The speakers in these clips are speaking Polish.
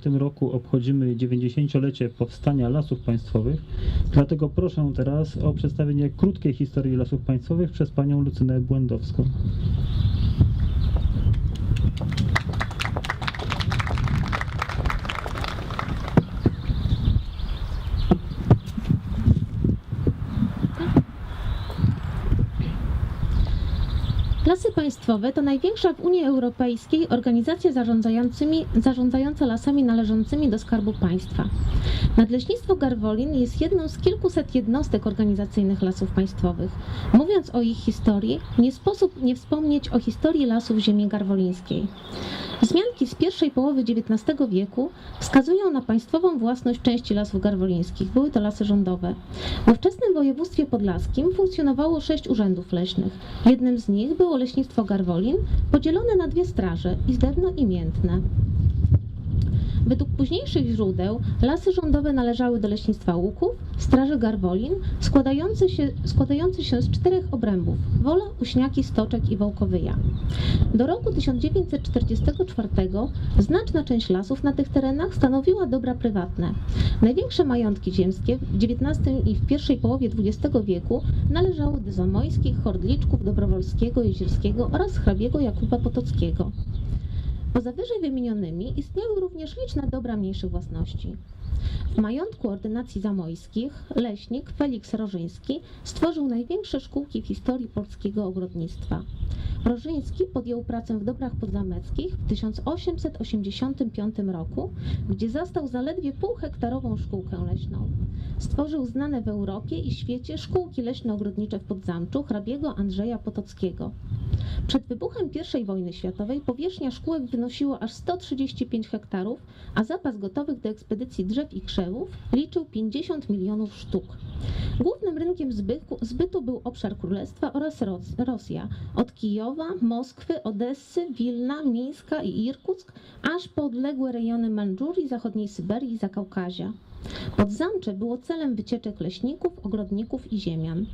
tym roku obchodzimy 90-lecie powstania lasów państwowych, dlatego proszę teraz o przedstawienie krótkiej historii lasów państwowych przez panią Lucynę Błędowską. Lasy Państwowe to największa w Unii Europejskiej organizacja zarządzająca lasami należącymi do Skarbu Państwa. Nadleśnictwo Garwolin jest jedną z kilkuset jednostek organizacyjnych lasów państwowych. Mówiąc o ich historii, nie sposób nie wspomnieć o historii lasów ziemi garwolińskiej. Wzmianki z pierwszej połowy XIX wieku wskazują na państwową własność części lasów garwolińskich. Były to lasy rządowe. W ówczesnym województwie podlaskim funkcjonowało sześć urzędów leśnych. Jednym z nich było leśnictwo Garwolin, podzielone na dwie straże Izdebno i Miętne. Według późniejszych źródeł lasy rządowe należały do leśnictwa Łuków, Straży Garwolin, składający się, się z czterech obrębów Wola, Uśniaki, Stoczek i Wołkowyja. Do roku 1944 znaczna część lasów na tych terenach stanowiła dobra prywatne. Największe majątki ziemskie w XIX i w pierwszej połowie XX wieku należały do Zamojskich, Hordliczków, Dobrowolskiego, Jezierskiego oraz hrabiego Jakuba Potockiego. Poza wyżej wymienionymi istniały również liczne dobra mniejszych własności. W majątku ordynacji zamojskich leśnik Feliks Rożyński stworzył największe szkółki w historii polskiego ogrodnictwa. Rożyński podjął pracę w dobrach podzameckich w 1885 roku, gdzie zastał zaledwie półhektarową szkółkę leśną. Stworzył znane w Europie i świecie szkółki leśno-ogrodnicze w Podzamczu hrabiego Andrzeja Potockiego. Przed wybuchem I wojny światowej powierzchnia szkółek wynosiła aż 135 hektarów, a zapas gotowych do ekspedycji drzew i krzewów liczył 50 milionów sztuk. Głównym rynkiem zbytu, zbytu był obszar królestwa oraz Ros Rosja, od Kijowa, Moskwy, Odessy, Wilna, Mińska i Irkuck, aż po odległe rejony Mandżurii, zachodniej Syberii i Zakaukazia. Podzamcze było celem wycieczek leśników, ogrodników i ziemian.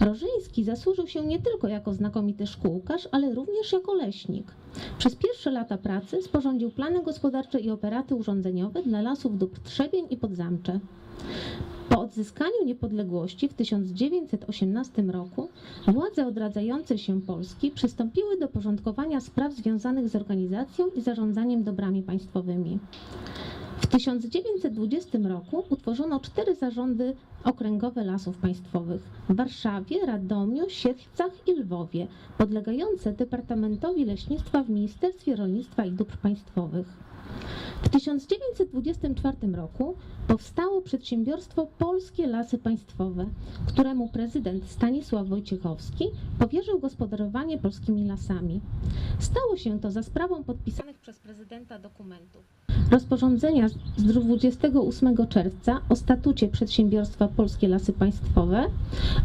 Rożyński zasłużył się nie tylko jako znakomity szkółkarz, ale również jako leśnik. Przez pierwsze lata pracy sporządził plany gospodarcze i operaty urządzeniowe dla lasów dóbr Trzebień i Podzamcze. Po odzyskaniu niepodległości w 1918 roku władze odradzające się Polski przystąpiły do porządkowania spraw związanych z organizacją i zarządzaniem dobrami państwowymi. W 1920 roku utworzono cztery zarządy okręgowe lasów państwowych w Warszawie, Radomiu, Siedlcach i Lwowie, podlegające Departamentowi Leśnictwa w Ministerstwie Rolnictwa i Dóbr Państwowych. W 1924 roku powstało przedsiębiorstwo Polskie Lasy Państwowe, któremu prezydent Stanisław Wojciechowski powierzył gospodarowanie polskimi lasami. Stało się to za sprawą podpisanych przez prezydenta dokumentów. Rozporządzenia z 28 czerwca o statucie przedsiębiorstwa Polskie Lasy Państwowe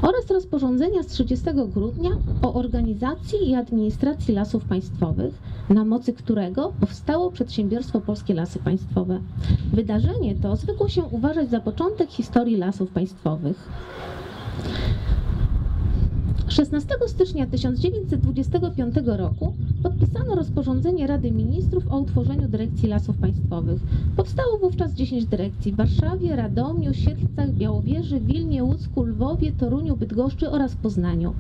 oraz rozporządzenia z 30 grudnia o organizacji i administracji lasów państwowych, na mocy którego powstało przedsiębiorstwo Polskie Lasy Państwowe. Wydarzenie to zwykło się uważać za początek historii lasów państwowych. 16 stycznia 1925 roku podpisano rozporządzenie Rady Ministrów o utworzeniu Dyrekcji Lasów Państwowych. Powstało wówczas 10 dyrekcji w Warszawie, Radomiu, Siedlcach, Białowieży, Wilnie, Łódzku, Lwowie, Toruniu, Bydgoszczy oraz Poznaniu.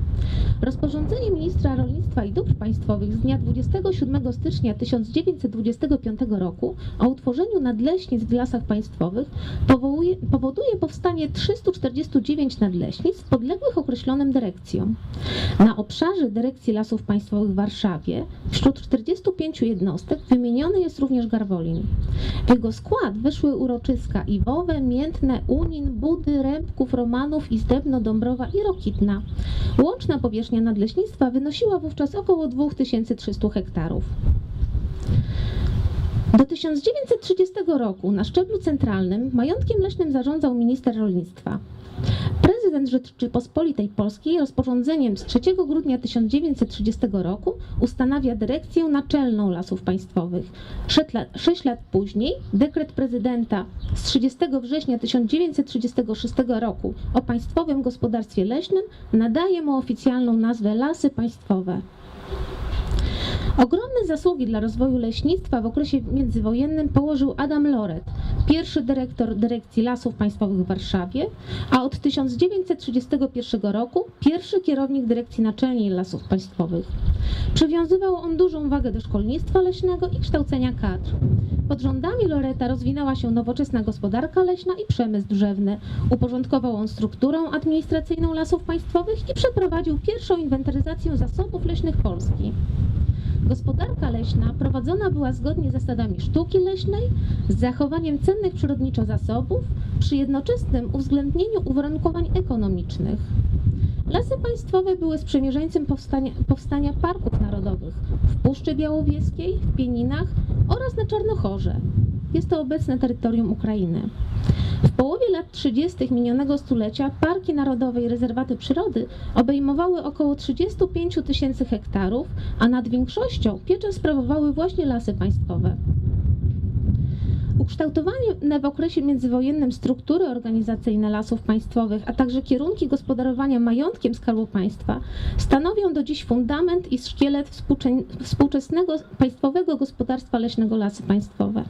Rozporządzenie ministra rolnictwa i dóbr państwowych z dnia 27 stycznia 1925 roku o utworzeniu nadleśnictw w lasach państwowych powołuje, powoduje powstanie 349 nadleśnictw podległych określonym dyrekcjom. Na obszarze Dyrekcji Lasów Państwowych w Warszawie wśród 45 jednostek wymieniony jest również Garwolin. W jego skład weszły uroczyska Iwowe, Miętne, Unin, Budy, Rębków, Romanów, Izdebno, Dąbrowa i Rokitna. Łączna powierzchnia nadleśnictwa wynosiła wówczas około 2300 hektarów. Do 1930 roku na szczeblu centralnym majątkiem leśnym zarządzał minister rolnictwa. Prezydent Rzeczypospolitej Polskiej rozporządzeniem z 3 grudnia 1930 roku ustanawia dyrekcję naczelną lasów państwowych. Sześć lat, później dekret prezydenta z 30 września 1936 roku o Państwowym Gospodarstwie Leśnym nadaje mu oficjalną nazwę Lasy Państwowe. Ogromne zasługi dla rozwoju leśnictwa w okresie międzywojennym położył Adam Loret, pierwszy dyrektor Dyrekcji Lasów Państwowych w Warszawie, a od 1931 roku pierwszy kierownik Dyrekcji Naczelnej Lasów Państwowych. Przywiązywał on dużą wagę do szkolnictwa leśnego i kształcenia kadr. Pod rządami Loreta rozwinęła się nowoczesna gospodarka leśna i przemysł drzewny. Uporządkował on strukturę administracyjną lasów państwowych i przeprowadził pierwszą inwentaryzację zasobów leśnych Polski. Gospodarka leśna prowadzona była zgodnie z zasadami sztuki leśnej, z zachowaniem cennych przyrodniczo zasobów, przy jednoczesnym uwzględnieniu uwarunkowań ekonomicznych. Lasy państwowe były sprzymierzeńcem powstania, powstania parków narodowych w Puszczy Białowieskiej, w Pieninach oraz na Czarnochorze. Jest to obecne terytorium Ukrainy. W połowie lat 30. minionego stulecia parki narodowe i rezerwaty przyrody obejmowały około 35 tysięcy hektarów, a nad większością pieczę sprawowały właśnie lasy państwowe. Ukształtowane w okresie międzywojennym struktury organizacyjne lasów państwowych, a także kierunki gospodarowania majątkiem Skarbu Państwa stanowią do dziś fundament i szkielet współcze- współczesnego państwowego gospodarstwa leśnego Lasy Państwowe.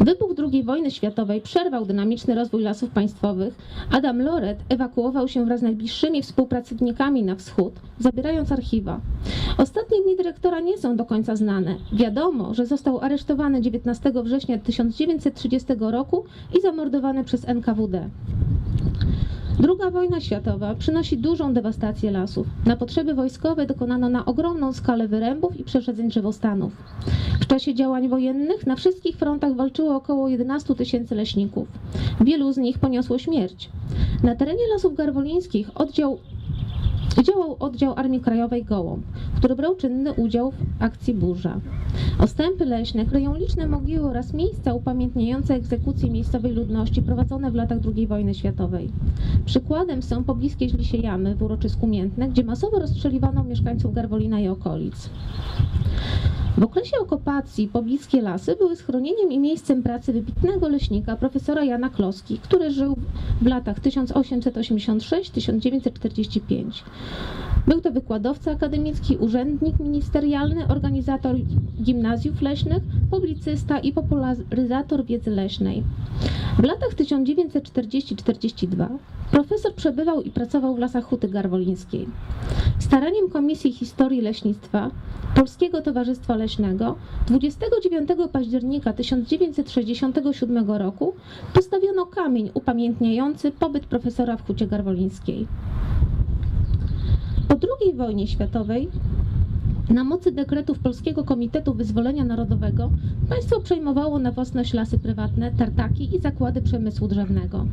Wybuch II wojny światowej przerwał dynamiczny rozwój lasów państwowych. Adam Loret ewakuował się wraz z najbliższymi współpracownikami na wschód, zabierając archiwa. Ostatnie dni dyrektora nie są do końca znane. Wiadomo, że został aresztowany 19 września 1930 roku i zamordowany przez NKWD. Druga wojna światowa przynosi dużą dewastację lasów. Na potrzeby wojskowe dokonano na ogromną skalę wyrębów i przeszedzeń drzewostanów. W czasie działań wojennych na wszystkich frontach walczyło około 11 tysięcy leśników. Wielu z nich poniosło śmierć. Na terenie lasów garwolińskich oddział Działał oddział Armii Krajowej Gołąb, który brał czynny udział w akcji Burza. Ostępy leśne kryją liczne mogiły oraz miejsca upamiętniające egzekucje miejscowej ludności prowadzone w latach II wojny światowej. Przykładem są pobliskie Źlisie Jamy w uroczysku Miętne, gdzie masowo rozstrzeliwano mieszkańców Garwolina i okolic. W okresie okupacji pobliskie lasy były schronieniem i miejscem pracy wybitnego leśnika profesora Jana Kloski, który żył w latach 1886-1945. Był to wykładowca akademicki, urzędnik ministerialny, organizator gimnazjów leśnych, publicysta i popularyzator wiedzy leśnej. W latach 1940-42 profesor przebywał i pracował w lasach Huty Garwolińskiej. Staraniem Komisji Historii Leśnictwa Polskiego Towarzystwa Leśnego 29 października 1967 roku postawiono kamień upamiętniający pobyt profesora w Hucie Garwolińskiej. II wojnie światowej na mocy dekretów Polskiego Komitetu Wyzwolenia Narodowego państwo przejmowało na własność lasy prywatne, tartaki i zakłady przemysłu drzewnego.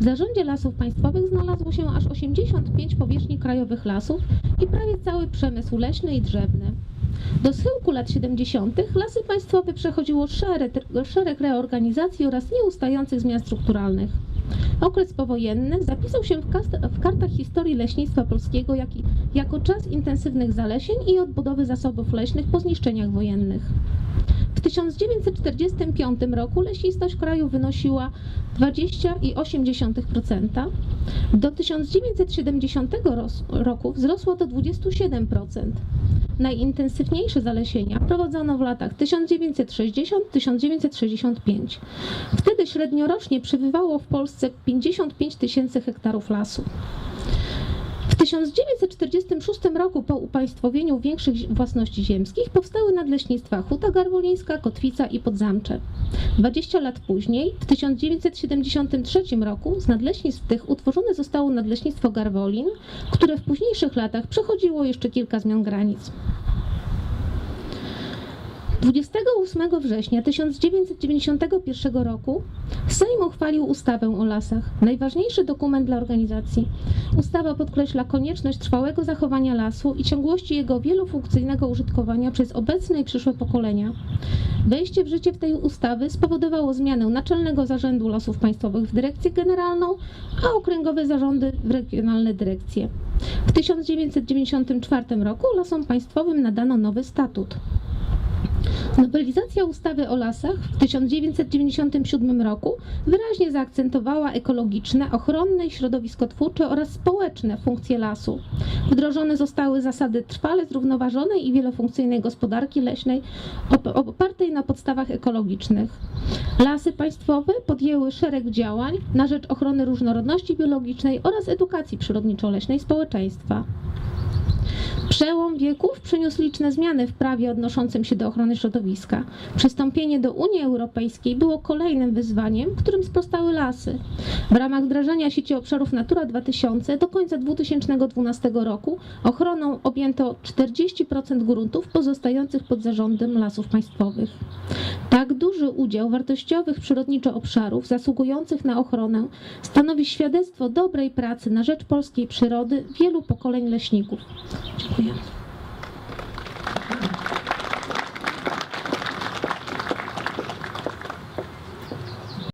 W zarządzie lasów państwowych znalazło się aż 85 powierzchni krajowych lasów i prawie cały przemysł leśny i drzewny. Do schyłku lat 70. lasy państwowe przechodziło szereg, szereg reorganizacji oraz nieustających zmian strukturalnych. Okres powojenny zapisał się w, kast- w kartach historii leśnictwa polskiego jak, jako czas intensywnych zalesień i odbudowy zasobów leśnych po zniszczeniach wojennych. W 1945 roku lesistość kraju wynosiła 20,8%. Do 1970 ros- roku wzrosło do 27%. Najintensywniejsze zalesienia prowadzono w latach 1960-1965. Wtedy średniorocznie przybywało w Polsce 55 tysięcy hektarów lasu. W 1946 roku po upaństwowieniu większych własności ziemskich powstały nadleśnictwa Huta Garwolińska, Kotwica i Podzamcze. 20 lat później, w 1973 roku z nadleśnictw tych utworzone zostało Nadleśnictwo Garwolin, które w późniejszych latach przechodziło jeszcze kilka zmian granic. 28 września 1991 roku Sejm uchwalił ustawę o lasach, najważniejszy dokument dla organizacji. Ustawa podkreśla konieczność trwałego zachowania lasu i ciągłości jego wielofunkcyjnego użytkowania przez obecne i przyszłe pokolenia. Wejście w życie tej ustawy spowodowało zmianę Naczelnego Zarządu Lasów Państwowych w Dyrekcję Generalną, a okręgowe zarządy w regionalne dyrekcje. W 1994 roku Lasom Państwowym nadano nowy statut. Nowelizacja ustawy o lasach w 1997 roku wyraźnie zaakcentowała ekologiczne, ochronne i środowiskotwórcze oraz społeczne funkcje lasu. Wdrożone zostały zasady trwale zrównoważonej i wielofunkcyjnej gospodarki leśnej op- opartej na podstawach ekologicznych. Lasy państwowe podjęły szereg działań na rzecz ochrony różnorodności biologicznej oraz edukacji przyrodniczo-leśnej społeczeństwa. Przełom wieków przyniósł liczne zmiany w prawie odnoszącym się do ochrony środowiska. Przystąpienie do Unii Europejskiej było kolejnym wyzwaniem, którym sprostały lasy. W ramach wdrażania sieci obszarów Natura 2000 do końca 2012 roku ochroną objęto 40% gruntów pozostających pod zarządem lasów państwowych. Tak duży udział wartościowych przyrodniczo obszarów zasługujących na ochronę stanowi świadectwo dobrej pracy na rzecz polskiej przyrody wielu pokoleń leśników. Yeah.